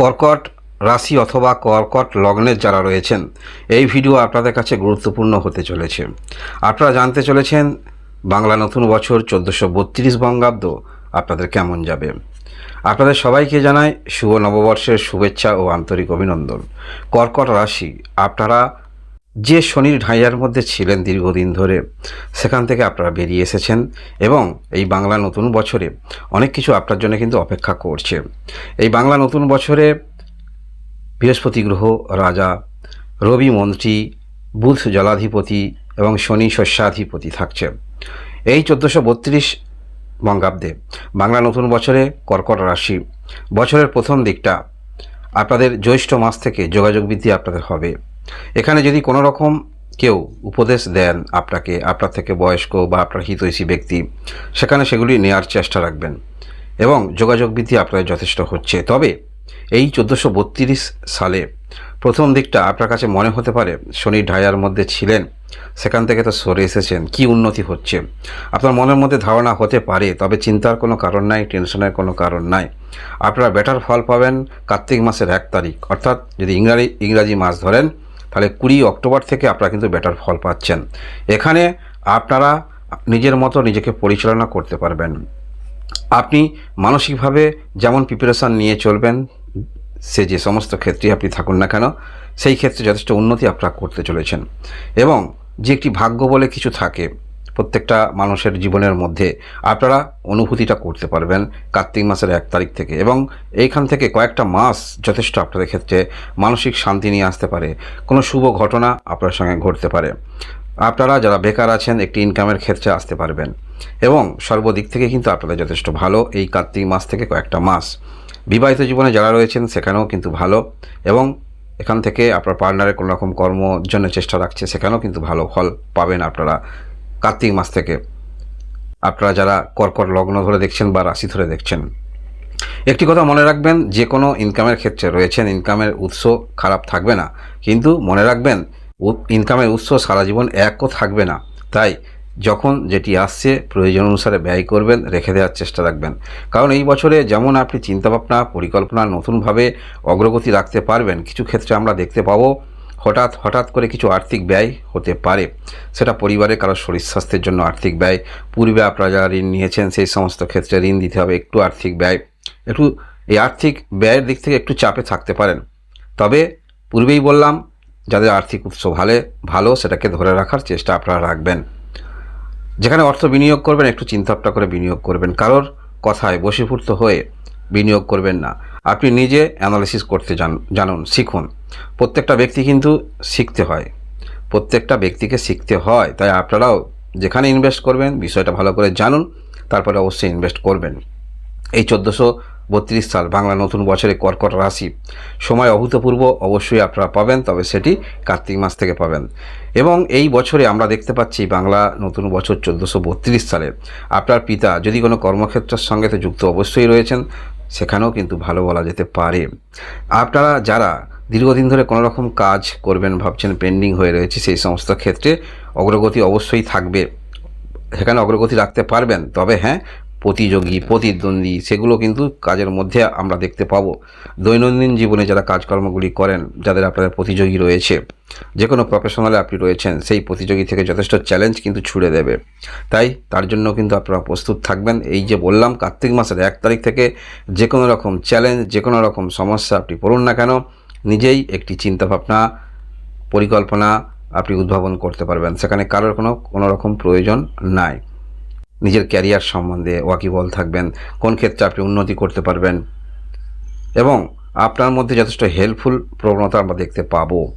কর্কট রাশি অথবা কর্কট লগ্নের যারা রয়েছেন, এই ভিডিও আপনাদের কাছে গুরুত্বপূর্ণ হতে চলেছে। আপনারা জানতে চলেছেন বাংলা নতুন বছর চোদ্দোশো বত্রিশ বঙ্গাব্দ আপনাদের কেমন যাবে। আপনাদের সবাইকে জানাই শুভ নববর্ষের শুভেচ্ছা ও আন্তরিক অভিনন্দন। কর্কট রাশি, আপনারা যে শনির ঢাইয়ার মধ্যে ছিলেন দীর্ঘদিন ধরে, সেখান থেকে আপনারা বেরিয়ে এসেছেন এবং এই বাংলা নতুন বছরে অনেক কিছু আপনার জন্য কিন্তু অপেক্ষা করছে। এই বাংলা নতুন বছরে বৃহস্পতি গ্রহ, রাজা, রবি মন্ত্রী, বুধ জলাধিপতি এবং শনি শস্যাধিপতি থাকছে। এই চোদ্দোশো বত্রিশ বঙ্গাব্দে বাংলা নতুন বছরে কর্কট রাশি। বছরের প্রথম দিকটা আপনাদের জ্যৈষ্ঠ মাস থেকে যোগাযোগ বৃদ্ধি আপনাদের হবে। এখানে যদি কোনো রকম কেউ উপদেশ দেন আপনাকে, আপনার থেকে বয়স্ক বা আপনার হিতৈষী ব্যক্তি, সেখানে সেগুলি নেয়ার চেষ্টা রাখবেন এবং যোগাযোগ বৃদ্ধি আপনাদের যথেষ্ট হচ্ছে। তবে এই চোদ্দোশো সালে প্রথম দিকটা আপনার কাছে মনে হতে পারে, শনি ঢায়ার মধ্যে ছিলেন, সেখান থেকে তো সরে এসেছেন, কি উন্নতি হচ্ছে? আপনার মনের মধ্যে ধারণা হতে পারে, তবে চিন্তার কোনো কারণ নাই, টেনশনের কোনো কারণ নাই। আপনারা বেটার ফল পাবেন কার্তিক মাসের এক তারিখ, অর্থাৎ যদি ইংরাজি ইংরাজি মাস ধরেন তাহলে কুড়ি অক্টোবর থেকে আপনারা কিন্তু বেটার ফল পাচ্ছেন। এখানে আপনারা নিজের মতো নিজেকে পরিচালনা করতে পারবেন। আপনি মানসিকভাবে যেমন প্রিপারেশান নিয়ে চলবেন, সে যে সমস্ত ক্ষেত্রে আপনি থাকুন না কেন, সেই ক্ষেত্রে যথেষ্ট উন্নতি আপনারা করতে চলেছেন। এবং যে একটি ভাগ্য বলে কিছু থাকে প্রত্যেকটা মানুষের জীবনের মধ্যে আপনারা অনুভূতিটা করতে পারবেন কার্তিক মাসের এক তারিখ থেকে। এবং এইখান থেকে কয়েকটা মাস যথেষ্ট আপনাদের ক্ষেত্রে মানসিক শান্তি নিয়ে আসতে পারে। কোনো শুভ ঘটনা আপনার সঙ্গে ঘটতে পারে। আপনারা যারা বেকার আছেন, একটি ইনকামের ক্ষেত্রে আসতে পারবেন। এবং সর্বদিক থেকে কিন্তু আপনাদের যথেষ্ট ভালো এই কার্তিক মাস থেকে কয়েকটা মাস। বিবাহিত জীবনে যারা রয়েছেন, সেখানেও কিন্তু ভালো। এবং এখান থেকে আপনার পার্টনারের কোনো রকম কর্মর জন্য চেষ্টা রাখছে, সেখানেও কিন্তু ভালো ফল পাবেন আপনারা। কার্তিক মাস থেকে। আপনারা যারা কর্কট লগ্ন ধরে দেখছেন বা রাশি ধরে দেখছেন, একটি কথা মনে রাখবেন, যে কোনো ইনকামের ক্ষেত্রে রয়েছেন ইনকামের উৎস খারাপ থাকবে না। কিন্তু মনে রাখবেন ইনকামের উৎস সারা জীবন একও থাকবে না। তাই যখন যেটি আসছে, প্রয়োজন অনুসারে ব্যয় করবেন, রেখে দেওয়ার চেষ্টা রাখবেন। কারণ এই বছরে যেমন আপনি চিন্তাভাবনা, পরিকল্পনা নতুনভাবে অগ্রগতি রাখতে পারবেন, কিছু ক্ষেত্রে আমরা দেখতে পাবো হঠাৎ হঠাৎ করে কিছু আর্থিক ব্যয় হতে পারে। সেটা পরিবারের কারও শরীর স্বাস্থ্যের জন্য আর্থিক ব্যয়। পূর্বে আপনারা যারা ঋণ নিয়েছেন, সেই সমস্ত ক্ষেত্রে ঋণ দিতে হবে, একটু আর্থিক ব্যয়। একটু, এই আর্থিক ব্যয়ের দিক থেকে একটু চাপে থাকতে পারেন। তবে পূর্বেই বললাম, যাদের আর্থিক উৎস ভালো ভালো, সেটাকে ধরে রাখার চেষ্টা আপনারা রাখবেন। যেখানে অর্থ বিনিয়োগ করবেন, একটু চিন্তাভাবনা করে বিনিয়োগ করবেন। কারোর কথায় বশীভূত হয়ে বিনিয়োগ করবেন না। আপনি নিজে অ্যানালিসিস করতে জান, জানুন, শিখুন। প্রত্যেকটা ব্যক্তি কিন্তু শিখতে হয়। প্রত্যেকটা ব্যক্তিকে শিখতে হয়। তাই আপনারাও যেখানে ইনভেস্ট করবেন, বিষয়টা ভালো করে জানুন, তারপরে অবশ্যই ইনভেস্ট করবেন। এই চোদ্দোশো বত্রিশ সাল বাংলা নতুন বছরে কর্কট রাশি। সময় অভূতপূর্ব, অবশ্যই আপনারা পাবেন, তবে সেটি কার্তিক মাস থেকে পাবেন। এবং এই বছরে আমরা দেখতে পাচ্ছি বাংলা নতুন বছর চোদ্দোশো বত্রিশ সালে। আপনার পিতা যদি কোনো কর্মক্ষেত্রের সঙ্গে যুক্ত অবশ্যই রয়েছেন, সেখানেও কিন্তু ভালো বলা যেতে পারে। আপনারা যারা দীর্ঘদিন ধরে কোনো রকম কাজ করবেন ভাবছেন পেন্ডিং হয়ে রয়েছে, সেই সমস্ত ক্ষেত্রে অগ্রগতি অবশ্যই থাকবে। সেখানে অগ্রগতি রাখতে পারবেন, তবে হ্যাঁ প্রতিযোগী, প্রতিদ্বন্দ্বী, সেগুলো কিন্তু কাজের মধ্যে আমরা দেখতে পাবো। দৈনন্দিন জীবনে যারা কাজকর্মগুলি করেন, যাদের আপনাদের প্রতিযোগী রয়েছে, যে কোনো প্রফেশনালে আপনি রয়েছেন, সেই প্রতিযোগী থেকে যথেষ্ট চ্যালেঞ্জ কিন্তু ছুড়ে দেবে। তাই তার জন্য কিন্তু আপনারা প্রস্তুত থাকবেন। এই যে বললাম, কার্তিক মাসের এক তারিখ থেকে যে কোনো রকম চ্যালেঞ্জ যে কোনো রকম সমস্যা আপনি পড়ুন না কেন নিজেই একটি চিন্তাভাবনা, পরিকল্পনা আপনি উদ্ভাবন করতে পারবেন। সেখানে কারোর কোনো কোনো রকম প্রয়োজন নাই। নিজের ক্যারিয়ার সম্বন্ধে ওয়াকিবল থাকবেন, কোন ক্ষেত্রে আপনি উন্নতি করতে পারবেন এবং আপনার মধ্যে যথেষ্ট হেল্পফুল প্রবণতা আমরা দেখতে পাবো।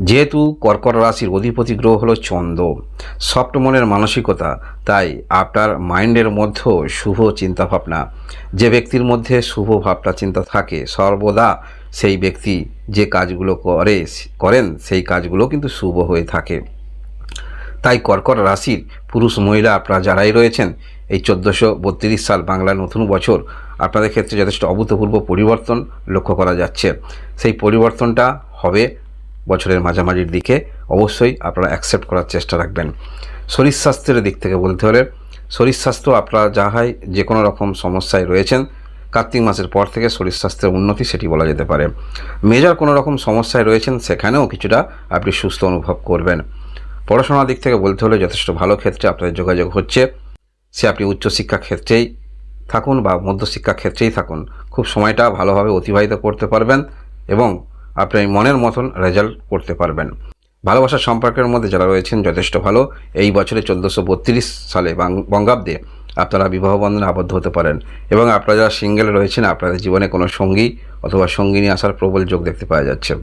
যেহেতু কর্কট রাশির অধিপতি গ্রহ হলো চন্দ্র সফট মনের মানসিকতা, তাই আপনার মাইন্ডের মধ্যেও শুভ চিন্তাভাবনা। যে ব্যক্তির মধ্যে শুভ ভাবনা, চিন্তা থাকে, সর্বদা সেই ব্যক্তি যে কাজগুলো করে, করেন, সেই কাজগুলো কিন্তু শুভ হয়ে থাকে। তাই কর্কট রাশির পুরুষ মহিলা আপনারা যারাই রয়েছেন, এই চোদ্দোশো বত্রিশ সাল বাংলা নতুন বছর, আপনাদের ক্ষেত্রে যথেষ্ট অভূতপূর্ব পরিবর্তন লক্ষ্য করা যাচ্ছে। সেই পরিবর্তনটা হবে বছরের মাঝামাঝির দিকে। অবশ্যই আপনারা অ্যাকসেপ্ট করার চেষ্টা রাখবেন। শরীর স্বাস্থ্যের দিক থেকে বলতে হলে শরীর স্বাস্থ্য আপনারা যা হয় যে কোনো রকম সমস্যায় রয়েছেন কার্তিক মাসের পর থেকে শরীর স্বাস্থ্যের উন্নতি সেটি বলা যেতে পারে। মেজর কোনো রকম সমস্যায় রয়েছেন, সেখানেও কিছুটা আপনি সুস্থ অনুভব করবেন। পড়াশোনার দিক থেকে বলতে হলে যথেষ্ট ভালো ক্ষেত্রে আপনাদের যোগাযোগ হচ্ছে। সে আপনি উচ্চশিক্ষা ক্ষেত্রেই থাকুন বা মধ্যশিক্ষা ক্ষেত্রেই থাকুন। খুব সময়টা ভালোভাবে অতিবাহিত করতে পারবেন এবং আপনি মনের মতন রেজাল্ট করতে পারবেন। ভালোবাসার সম্পর্কের মধ্যে যারা রয়েছেন, যথেষ্ট ভালো। এই বছরে চোদ্দোশো সালে বঙ্গাব্দে আপনারা বিবাহ বন্ধনে আবদ্ধ হতে পারেন। এবং আপনারা যারা সিঙ্গেল রয়েছেন, আপনাদের জীবনে কোনো সঙ্গী অথবা সঙ্গিনী আসার প্রবল যোগ দেখতে পাওয়া যাচ্ছে।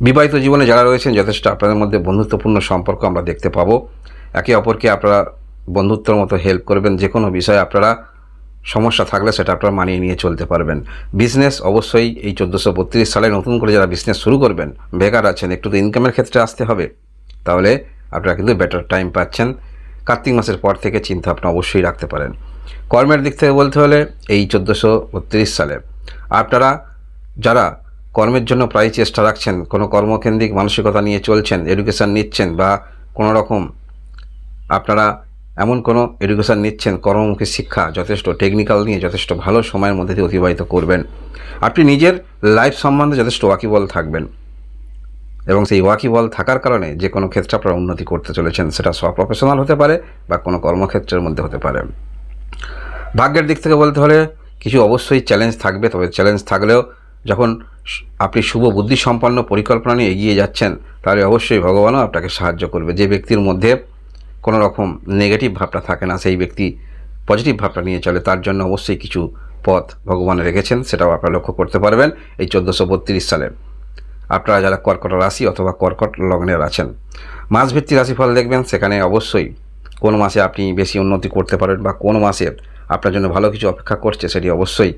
বিবাহিত জীবনে যারা রয়েছেন, যথেষ্ট আপনাদের মধ্যে বন্ধুত্বপূর্ণ সম্পর্ক আমরা দেখতে পাবো। একে অপরকে আপনারা বন্ধুত্বের মতো হেল্প করবেন। যে কোনো বিষয়ে আপনারা সমস্যা থাকলে সেটা আপনারা মানিয়ে নিয়ে চলতে পারবেন। বিজনেস অবশ্যই এই চোদ্দোশো বত্রিশ সালে নতুন করে যারা বিজনেস শুরু করবেন, বেকার আছেন, একটু তো ইনকামের ক্ষেত্রে আসতে হবে। তাহলে আপনারা কিন্তু বেটার টাইম পাচ্ছেন। কার্তিক মাসের পর থেকে চিন্তা আপনি অবশ্যই রাখতে পারেন। কর্মের দিক থেকে বলতে হলে এই চোদ্দোশো সালে আপনারা যারা কর্মের জন্য প্রায় চেষ্টা রাখছেন, কোনো কর্মকেন্দ্রিক মানসিকতা নিয়ে চলছেন এডুকেশান নিচ্ছেন বা কোনো রকম আপনারা এমন কোনো এডুকেশান নিচ্ছেন, কর্মমুখী শিক্ষা যথেষ্ট টেকনিক্যাল নিয়ে যথেষ্ট ভালো সময়ের মধ্যে দিয়ে অতিবাহিত করবেন। আপনি নিজের লাইফ সম্বন্ধে যথেষ্ট ওয়াকিবল থাকবেন। এবং সেই ওয়াকিবল থাকার কারণে যে কোনো ক্ষেত্রে আপনারা উন্নতি করতে চলেছেন, সেটা প্রফেশনাল হতে পারে বা কোনো কর্মক্ষেত্রের মধ্যে হতে পারে। ভাগ্যের দিক থেকে বলতে হলে কিছু অবশ্যই চ্যালেঞ্জ থাকবে, তবে চ্যালেঞ্জ থাকলেও যখন আপনি শুভ বুদ্ধি সম্পন্ন পরিকল্পনা নিয়ে এগিয়ে যাচ্ছেন, তাহলে অবশ্যই ভগবানও আপনাকে সাহায্য করবে। যে ব্যক্তির মধ্যে কোনো রকম নেগেটিভ ভাবটা থাকে না, সেই ব্যক্তি পজিটিভ ভাবটা নিয়ে চলে, তার জন্য অবশ্যই কিছু পথ ভগবান রেখেছেন, সেটাও আপনারা লক্ষ্য করতে পারবেন এই চোদ্দোশো সালে। আপনারা যারা কর্কট রাশি অথবা কর্কট লগ্নের আছেন মাস ভিত্তিক রাশিফল দেখবেন, সেখানে অবশ্যই কোন মাসে আপনি বেশি উন্নতি করতে পারেন বা কোন মাসে আপনার জন্য ভালো কিছু অপেক্ষা করছে, সেটি অবশ্যই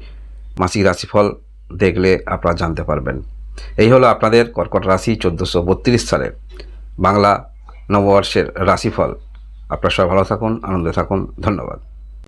মাসিক রাশিফল দেখলে আপনারা জানতে পারবেন। এই হলো আপনাদের কর্কট রাশি চোদ্দোশো বত্রিশ সালে বাংলা নববর্ষের রাশিফল। আপনারা সবাই ভালো থাকুন, আনন্দে থাকুন, ধন্যবাদ।